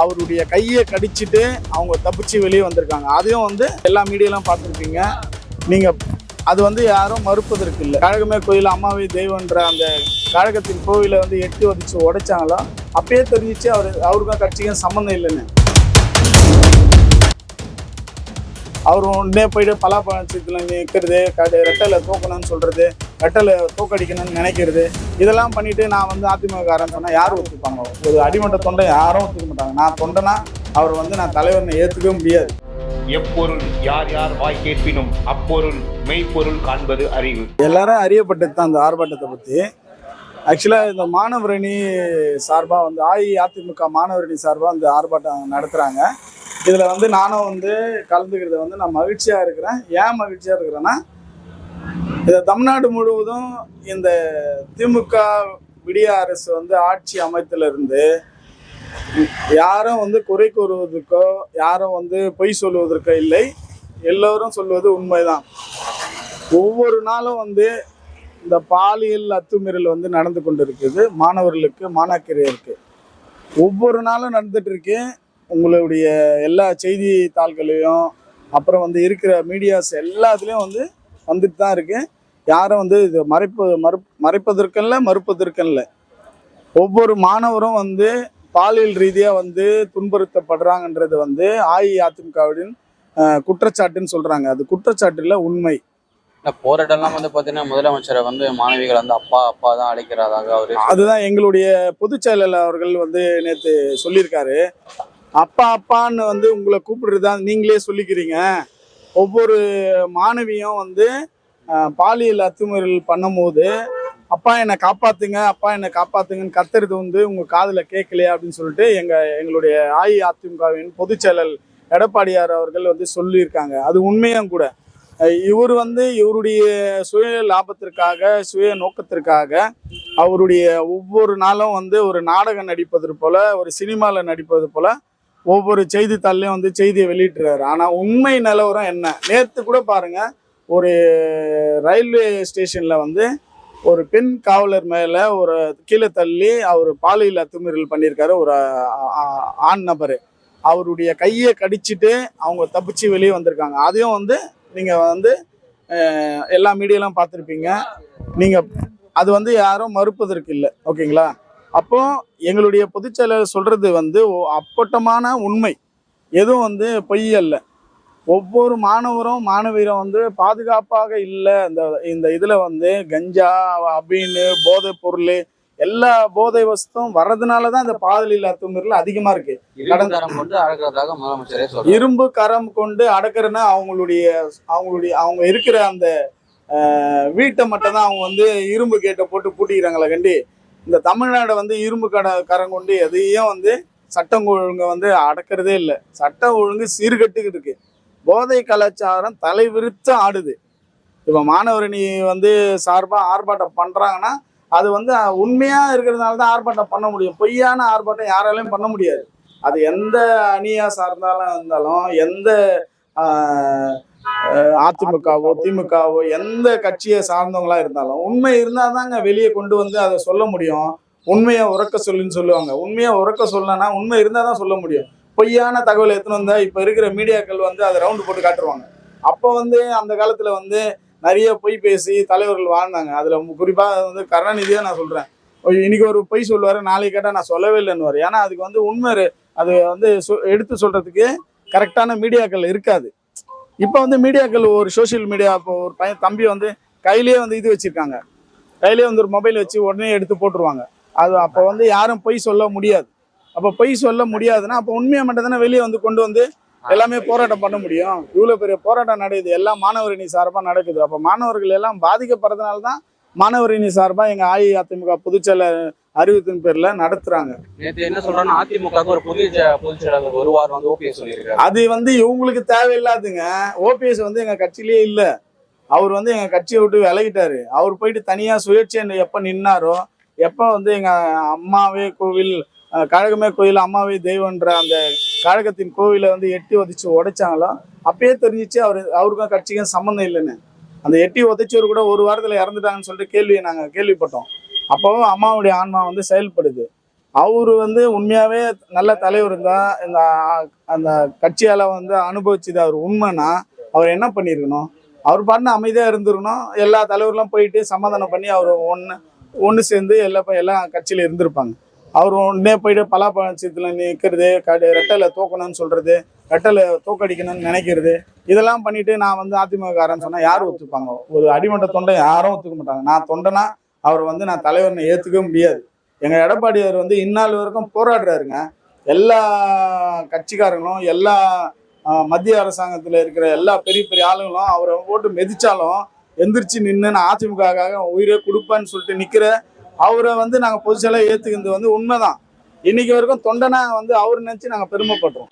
அவருடைய கையை கடிச்சிட்டு அவங்க தப்பிச்சு வெளியே வந்திருக்காங்க. அதையும் வந்து எல்லா மீடியாலாம் பார்த்துருப்பீங்க. நீங்கள் அது வந்து யாரும் மறுப்பதற்கு இல்லை. கழகமே கோயில் அம்மாவை தெய்வன்ற அந்த கழகத்தின் கோவிலை வந்து எட்டி வதிச்சு உடைச்சாங்களோ? அப்பயே தெரிஞ்சிச்சு அவர் அவருக்கும் கட்சிக்கும் சம்மந்தம் இல்லைன்னு. அவர் உடனே போயிட்டு பலாப்பழத்தில் நிற்கிறது கடு ரெட்டலை தூக்கணும்னு சொல்கிறது ரெட்டலை தூக்கடிக்கணும்னு நினைக்கிறது இதெல்லாம் பண்ணிட்டு நான் வந்து அதிமுககாரன் சொன்னால் யாரும் ஒத்துப்பாங்க? ஒரு அடிமட்ட தொண்டை யாரும் ஒத்துக்க மாட்டாங்க. நான் தொண்டனா அவர் வந்து நான் தலைவரனை ஏற்றுக்கவே முடியாது. எப்பொருள் யார் யார் வாய் கேட்பினும் அப்பொருள் மெய்ப்பொருள் காண்பது அறிவு. எல்லாரும் அறியப்பட்டது தான் அந்த ஆர்ப்பாட்டத்தை பற்றி ஆக்சுவலாக இந்த மாணவரணி சார்பாக வந்து அஇஅதிமுக மாணவரணி சார்பாக அந்த ஆர்ப்பாட்டம் நடத்துகிறாங்க இதில் வந்து நானும் வந்து கலந்துக்கிறத வந்து நான் மகிழ்ச்சியாக இருக்கிறேன். ஏன் மகிழ்ச்சியாக இருக்கிறேன்னா இந்த தமிழ்நாடு முழுவதும் இந்த திமுக விடிய அரசு வந்து ஆட்சி அமைத்திலிருந்து யாரும் வந்து குறை கூறுவதற்கோ யாரும் வந்து பொய் சொல்வதற்கோ இல்லை. எல்லோரும் சொல்வது உண்மைதான். ஒவ்வொரு நாளும் வந்து இந்த பாலியல் அத்துமீறல் வந்து நடந்து கொண்டு இருக்குது மாணவர்களுக்கு மாணாக்கரியருக்கு ஒவ்வொரு நாளும் நடந்துட்டு இருக்கு. உங்களுடைய எல்லா செய்தித்தாள்களையும் அப்புறம் வந்து இருக்கிற மீடியாஸ் எல்லாத்துலேயும் வந்து வந்துட்டு தான் இருக்கு. யாரும் வந்து இது மறைப்பு மறு மறைப்பதற்கல்ல மறுப்பதற்கல்ல ஒவ்வொரு மாணவரும் வந்து பாலியல் ரீதியாக வந்து துன்புறுத்தப்படுறாங்கன்றது வந்து அஇஅதிமுகவின் குற்றச்சாட்டுன்னு சொல்கிறாங்க அது குற்றச்சாட்டுல உண்மை. இந்த போராட்டம்லாம் வந்து பார்த்தீங்கன்னா முதலமைச்சரை வந்து மாணவிகள் வந்து அப்பா அப்பா தான் அழைக்கிறதாக அவரு. அதுதான் எங்களுடைய பொதுச் செயலாளர் அவர்கள் வந்து நேற்று சொல்லியிருக்காரு. அப்பா அப்பான்னு வந்து உங்களை கூப்பிடுறதா நீங்களே சொல்லிக்கிறீங்க. ஒவ்வொரு மாணவியும் வந்து பாலியல் அத்துமீறல் பண்ணும்போது அப்பா என்னை காப்பாத்துங்க அப்பா என்னை காப்பாத்துங்கன்னு கத்துறது வந்து உங்க காதுல கேட்கலையா? அப்படின்னு சொல்லிட்டு எங்க எங்களுடைய அஇஅதிமுகவின் பொதுச் செயலர் எடப்பாடியார் அவர்கள் வந்து சொல்லியிருக்காங்க. அது உண்மையும் கூட. இவர் வந்து இவருடைய சுய லாபத்திற்காக சுய நோக்கத்திற்காக அவருடைய ஒவ்வொரு நாளும் வந்து ஒரு நாடகம் நடிப்பது போல ஒரு சினிமாவில் நடிப்பது போல ஒவ்வொரு செய்தித்தாள்லையும் வந்து செய்தியை வெளியிட்டுறாரு. ஆனால் உண்மை நிலவரம் என்ன? நேற்று கூட பாருங்கள் ஒரு ரயில்வே ஸ்டேஷனில் வந்து ஒரு பெண் காவலர் மேலே ஒரு கீழே தள்ளி அவர் பாலியல் அத்துமீறல் பண்ணியிருக்காரு ஒரு ஆண் நபர். அவருடைய கையை கடிச்சிட்டு அவங்க தப்பிச்சு வெளியே வந்திருக்காங்க. அதையும் வந்து நீங்கள் வந்து எல்லா மீடியாலாம் பார்த்துருப்பீங்க. நீங்கள் அது வந்து யாரும் மறுப்பதற்கு இல்லை. ஓகேங்களா? அப்போ எங்களுடைய பொதுச்செயலர் சொல்றது வந்து அப்பட்டமான உண்மை. எதுவும் வந்து பொய் அல்ல. ஒவ்வொரு மாணவரும் மாணவியரும் வந்து பாதுகாப்பாக இல்லை. இந்த இந்த இதில் வந்து கஞ்சா அபீனு போதைப் பொருள் எல்லா போதை வஸ்தும் வர்றதுனால தான் இந்த பாலியல் அத்துமீறல் அதிகமாக இருக்கு. கடந்த- இரும்பு கரம் கொண்டு அடக்கிறன்னா அவங்களுடைய அவங்களுடைய அவங்க இருக்கிற அந்த வீட்டை மட்டும் தான் அவங்க வந்து இரும்பு கேட்டை போட்டு பூட்டிக்கிறாங்களே கண்டி. இந்த தமிழ்நாடு வந்து இரும்பு கட கரம் கொண்டு எதையும் வந்து சட்டம் ஒழுங்கை வந்து அடக்கிறதே இல்லை. சட்டம் ஒழுங்கு சீர்கட்டுக்கிட்டு இருக்கு. போதை கலாச்சாரம் தலைவிரித்து ஆடுது. இப்போ மாணவரணி வந்து சார்பாக ஆர்ப்பாட்டம் பண்ணுறாங்கன்னா அது வந்து உண்மையாக இருக்கிறதுனால தான் ஆர்ப்பாட்டம் பண்ண முடியும். பொய்யான ஆர்ப்பாட்டம் யாராலையும் பண்ண முடியாது. அது எந்த அணியாக சார்ந்தாலும் இருந்தாலும் எந்த அதிமுகவோ திமுகவோ எந்த கட்சியை சார்ந்தவங்களா இருந்தாலும் உண்மை இருந்தால் தாங்க வெளியே கொண்டு வந்து அதை சொல்ல முடியும். உண்மையை உறக்க சொல்லுன்னு சொல்லுவாங்க. உண்மையை உறக்க சொல்லனா உண்மை இருந்தால் தான் சொல்ல முடியும். பொய்யான தகவல் எடுத்துன்னு வந்தா இப்போ இருக்கிற மீடியாக்கள் வந்து அதை ரவுண்டு போட்டு காட்டுருவாங்க அப்போ வந்து அந்த காலத்தில் வந்து நிறைய பொய் பேசி தலைவர்கள் வாழ்ந்தாங்க. அதில் குறிப்பாக வந்து கருணாநிதியை நான் சொல்கிறேன் இன்னைக்கு ஒரு பொய் சொல்லுவார் நாளைக்கு கேட்டால் நான் சொல்லவே இல்லைன்னு ஏன்னா அதுக்கு வந்து உண்மை அது வந்து எடுத்து சொல்கிறதுக்கு கரெக்டான மீடியாக்கள் இருக்காது. இப்போ வந்து மீடியாக்கள் ஒரு சோஷியல் மீடியா இப்போ ஒரு பையன் தம்பி வந்து கையிலேயே வந்து இது வச்சுருக்காங்க. கையிலேயே வந்து ஒரு மொபைல் வச்சு உடனே எடுத்து போட்டுருவாங்க. அது அப்போ வந்து யாரும் பொய் சொல்ல முடியாது. அப்போ பொய் சொல்ல முடியாதுன்னா அப்போ உண்மையை மட்டும் தானே வெளியே வந்து கொண்டு வந்து எல்லாமே போராட்டம் பண்ண முடியும். இவ்வளோ பெரிய போராட்டம் நடக்குது. எல்லாம் மாணவரணி சார்பாக நடக்குது. அப்போ மாணவர்கள் எல்லாம் பாதிக்கப்படுறதுனால தான் மாணவரணி சார்பாக எங்கள் அஇஅதிமுக பொதுச்செயலர் அறிவித்தின் பேரில் நடத்துகிறாங்க என்ன சொல்றாங்கன்னா அதிமுக ஒரு புதிய ஜ- பொதுச் செயலாளர் வருவார் வந்து ஓபிஎஸ் சொல்லியிருக்காரு. அது வந்து இவங்களுக்கு தேவையில்லாதுங்க. ஓபிஎஸ் வந்து எங்க கட்சியிலேயே இல்ல. அவர் வந்து எங்க கட்சியை விட்டு விலகிட்டாரு. அவர் போயிட்டு தனியா சுயேட்சை எப்ப நின்னாரோ எப்ப வந்து எங்க அம்மாவே கோவில் கழகமே கோயில் அம்மாவே தெய்வன்ற அந்த கழகத்தின் கோவிலை வந்து எட்டி உதைச்சு உடைச்சாங்களோ அப்பயே தெரிஞ்சிச்சு அவர் அவருக்கும் கட்சிக்கும் சம்மந்தம் இல்லைன்னு. அந்த எட்டி உதைச்சவர் கூட ஒரு வாரத்தில் இறந்துட்டாங்கன்னு சொல்லிட்டு கேள்வியை நாங்கள் கேள்விப்பட்டோம். அப்போவும் அம்மாவுடைய ஆன்மா வந்து செயல்படுது. அவர் வந்து உண்மையாகவே நல்ல தலைவர் தான் இந்த அந்த கட்சியால் வந்து அனுபவிச்சது அவர் உண்மைன்னா அவர் என்ன பண்ணியிருக்கணும் அவர் பண்ண அமைதியாக இருந்திருக்கணும். எல்லா தலைவர்களும் போயிட்டு சமாதானம் பண்ணி அவர் ஒன்று ஒன்று சேர்ந்து எல்லா ப- எல்லா கட்சியில் இருந்திருப்பாங்க. அவர் உடனே போயிட்டு பலாப்பழத்தில் நிற்கிறது கடு ரெட்டலை தூக்கணும்னு சொல்கிறது ரெட்டலை தூக்கடிக்கணும்னு நினைக்கிறது இதெல்லாம் பண்ணிட்டு நான் வந்து அதிமுககாரன்னு சொன்னால் யார் ஒத்துப்பாங்க? ஒரு அடிமட்ட தொண்டை யாரும் ஒத்துக்க மாட்டாங்க. நான் தொண்டனா அவர் வந்து நான் தலைவர்னு ஏற்றுக்க முடியாது. எங்கள் எடப்பாடியார் வந்து இந்நாள் வரைக்கும் போராடுறாருங்க. எல்லா கட்சிக்காரங்களும் எல்லா மத்திய அரசாங்கத்தில் இருக்கிற எல்லா பெரிய பெரிய ஆளுங்களும் அவரை ஓட்டு மெதிச்சாலும் எந்திரிச்சு நின்று நான் அதிமுகக்காக உயிரே கொடுப்பேன்னு சொல்லிட்டு நிற்கிற அவரை வந்து நாங்கள் பொதுச்செயலாக ஏற்றுக்கிறது வந்து உண்மைதான். இன்னைக்கு வரைக்கும் தொண்டனா வந்து அவர் நினச்சி நாங்கள் பெருமைப்படுறோம்.